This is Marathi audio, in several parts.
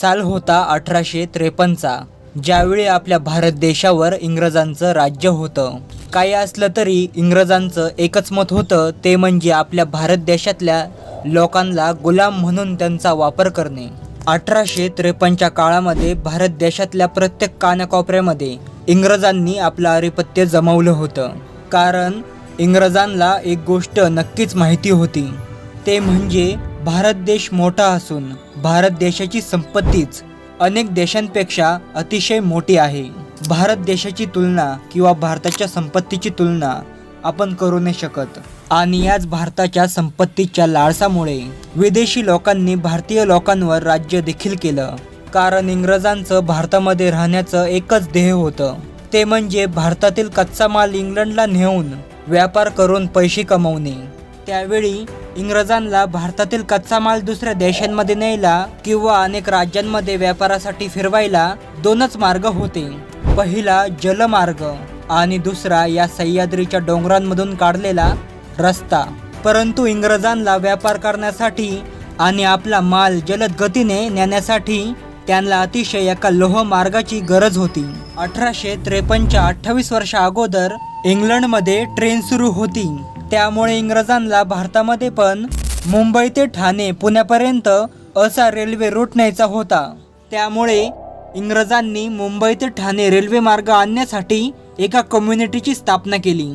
साल होता अठराशे त्रेपन्नचा ज्यावेळी आपल्या भारत देशावर इंग्रजांचं राज्य होतं. काही असलं तरी इंग्रजांचं एकच मत होतं ते म्हणजे आपल्या भारत देशातल्या लोकांना गुलाम म्हणून त्यांचा वापर करणे. अठराशे त्रेपन्नच्या काळामध्ये भारत देशातल्या प्रत्येक कानाकोपऱ्यामध्ये इंग्रजांनी आपलं आधिपत्य जमवलं होतं. कारण इंग्रजांना एक गोष्ट नक्कीच माहिती होती. ते म्हणजे भारत देश मोठा असून भारत देशाची संपत्तीच अनेक देशांपेक्षा अतिशय मोठी आहे. भारत देशाची तुलना किंवा भारताच्या संपत्तीची तुलना आपण करू नाही शकत. आणि याच भारताच्या संपत्तीच्या लाळसामुळे विदेशी लोकांनी भारतीय लोकांवर राज्य देखील केलं. कारण इंग्रजांचं भारतामध्ये राहण्याचं एकच ध्येय होतं. ते म्हणजे भारतातील कच्चा माल इंग्लंडला नेऊन व्यापार करून पैसे कमवणे. त्यावेळी इंग्रजांना भारतातील कच्चा माल दुसऱ्या देशांमध्ये न्यायला किंवा अनेक राज्यांमध्ये व्यापारासाठी फिरवायला दोनच मार्ग होते. पहिला जलमार्ग आणि दुसरा या सह्याद्रीच्या डोंगरांमधून काढलेला रस्ता. परंतु इंग्रजांना व्यापार करण्यासाठी आणि आपला माल जलद गतीने नेण्यासाठी त्यांना अतिशय एका लोह मार्गाची गरज होती. अठराशे त्रेपन्नच्या अठ्ठावीस वर्षा अगोदर इंग्लंडमध्ये ट्रेन सुरू होती. त्यामुळे इंग्रजांना भारतामध्ये पण मुंबई ते ठाणे पुण्यापर्यंत असा रेल्वे रूट न्यायचा होता. त्यामुळे इंग्रजांनी मुंबई ते ठाणे रेल्वे मार्ग आणण्यासाठी एका कम्युनिटीची स्थापना केली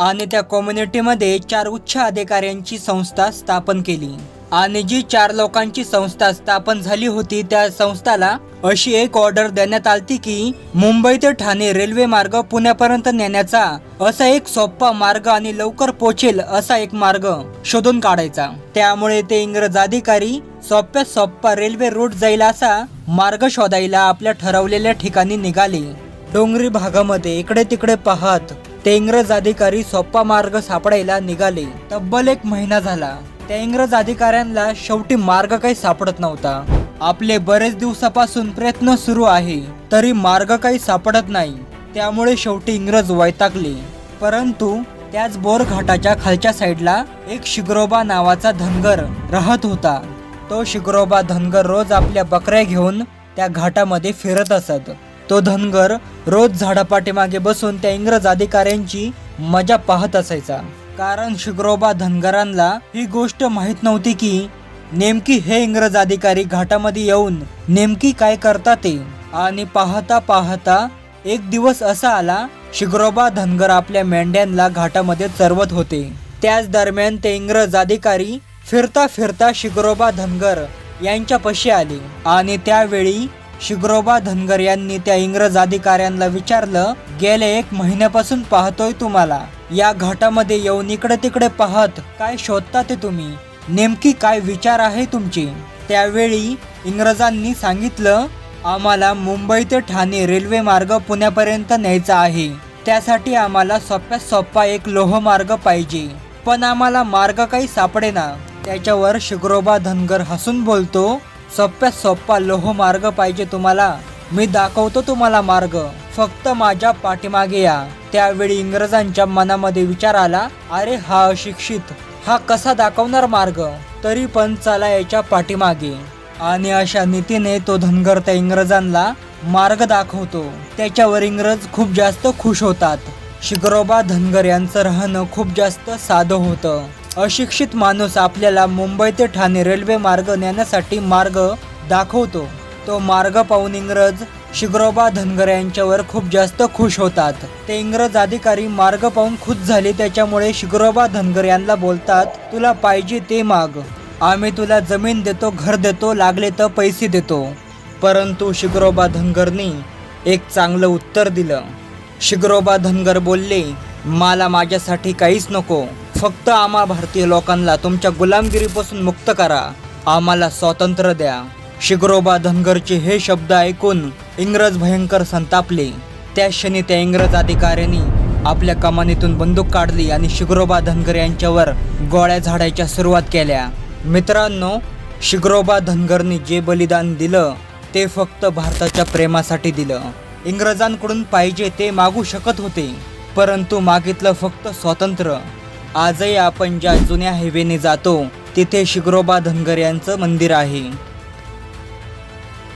आणि त्या कम्युनिटीमध्ये चार उच्च अधिकाऱ्यांची संस्था स्थापन केली. आणि जी चार लोकांची संस्था स्थापन झाली होती त्या संस्थाला अशी एक ऑर्डर देण्यात आली की मुंबई ते ठाणे रेल्वे मार्ग पुण्यापर्यंत नेण्याचा असा एक सोपा मार्ग आणि लवकर पोचेल असा एक मार्ग शोधून काढायचा. त्यामुळे ते इंग्रज अधिकारी सोप्या सोप्पा रेल्वे रूट जाईल असा मार्ग शोधायला आपल्या ठरवलेल्या ठिकाणी निघाले. डोंगरी भागामध्ये इकडे तिकडे पाहत ते इंग्रज अधिकारी सोप्पा मार्ग सापडायला निघाले. तब्बल एक महिना झाला. त्या इंग्रज अधिकाऱ्यांना शेवटी मार्ग काही सापडत नव्हता. आपले बरेच दिवसापासून प्रयत्न सुरू आहे तरी मार्ग काही सापडत नाही. त्यामुळे शेवटी इंग्रज वैतागले. परंतु त्याच बोर घाटाच्या खालच्या साईडला एक शिग्रोबा नावाचा धनगर राहत होता. तो शिग्रोबा धनगर रोज आपल्या बकऱ्या घेऊन त्या घाटामध्ये फिरत असत. तो धनगर रोज झाडापाठीमागे बसून त्या इंग्रज अधिकाऱ्यांची मजा पाहत असायचा. कारण शिग्रोबा धनगरांना ही गोष्ट माहीत नव्हती की नेमकी हे इंग्रज अधिकारी घाटामध्ये येऊन नेमकी काय करतात ते. आणि पाहता पाहता एक दिवस असा आला शिग्रोबा धनगर आपल्या मेंढ्यांना घाटामध्ये चरवत होते. त्याच दरम्यान ते इंग्रज अधिकारी फिरता फिरता शिग्रोबा धनगर यांच्यापाशी आले. आणि त्यावेळी शिग्रोबा धनगर यांनी त्या इंग्रज अधिकाऱ्यांना विचारलं गेल्या एक महिन्यापासून पाहतोय तुम्हाला. या घाटामध्ये येऊन इकडे तिकडे पाहत काय शोधता ते तुम्ही? नेमकी काय विचार आहे तुमची? त्यावेळी इंग्रजांनी सांगितलं आम्हाला मुंबई ते ठाणे रेल्वे मार्ग पुण्यापर्यंत न्यायचा आहे. त्यासाठी आम्हाला सोप्यात सोप्पा एक लोहमार्ग पाहिजे. पण आम्हाला मार्ग काही सापडेना. त्याच्यावर शिग्रोबा धनगर हसून बोलतो सोप्यात सोप्पा लोहमार्ग पाहिजे तुम्हाला. मी दाखवतो तुम्हाला मार्ग. फक्त माझ्या पाठीमागे या. त्यावेळी इंग्रजांच्या मनामध्ये विचार आला अरे हा अशिक्षित हा कसा दाखवणार मार्ग? तरी पण चला याच्या पाठीमागे. आणि अशा नीतीने तो धनगर त्या इंग्रजांना मार्ग दाखवतो. त्याच्यावर इंग्रज खूप जास्त खुश होतात. शिगरोबा धनगर यांचं राहणं खूप जास्त साधं होतं. अशिक्षित माणूस आपल्याला मुंबई ते ठाणे रेल्वे मार्ग नेण्यासाठी मार्ग दाखवतो. तो मार्ग पाहून इंग्रज शिग्रोबा धनगर यांच्यावर खूप जास्त खुश होतात. ते इंग्रज अधिकारी मार्ग पाहून खुश झाले त्याच्यामुळे शिग्रोबा धनगर यांना बोलतात तुला पाहिजे ते माग. आम्ही तुला जमीन देतो घर देतो लागले तर पैसे देतो. परंतु शिग्रोबा धनगरनी एक चांगलं उत्तर दिलं. शिग्रोबा धनगर बोलले मला माझ्यासाठी काहीच नको. फक्त आम्हा भारतीय लोकांना तुमच्या गुलामगिरीपासून मुक्त करा. आम्हाला स्वातंत्र्य द्या. शिग्रोबा धनगरचे हे शब्द ऐकून इंग्रज भयंकर संतापले. त्या क्षणी त्या इंग्रज अधिकाऱ्यांनी आपल्या कमानीतून बंदूक काढली आणि शिग्रोबा धनगर यांच्यावर गोळ्या झाडायच्या सुरुवात केल्या. मित्रांनो शिग्रोबा धनगरनी जे बलिदान दिलं ते फक्त भारताच्या प्रेमासाठी दिलं. इंग्रजांकडून पाहिजे ते मागू शकत होते परंतु मागितलं फक्त स्वातंत्र्य. आजही आपण ज्या जुन्या हायवेने जातो तिथे शिग्रोबा धनगर यांचं मंदिर आहे.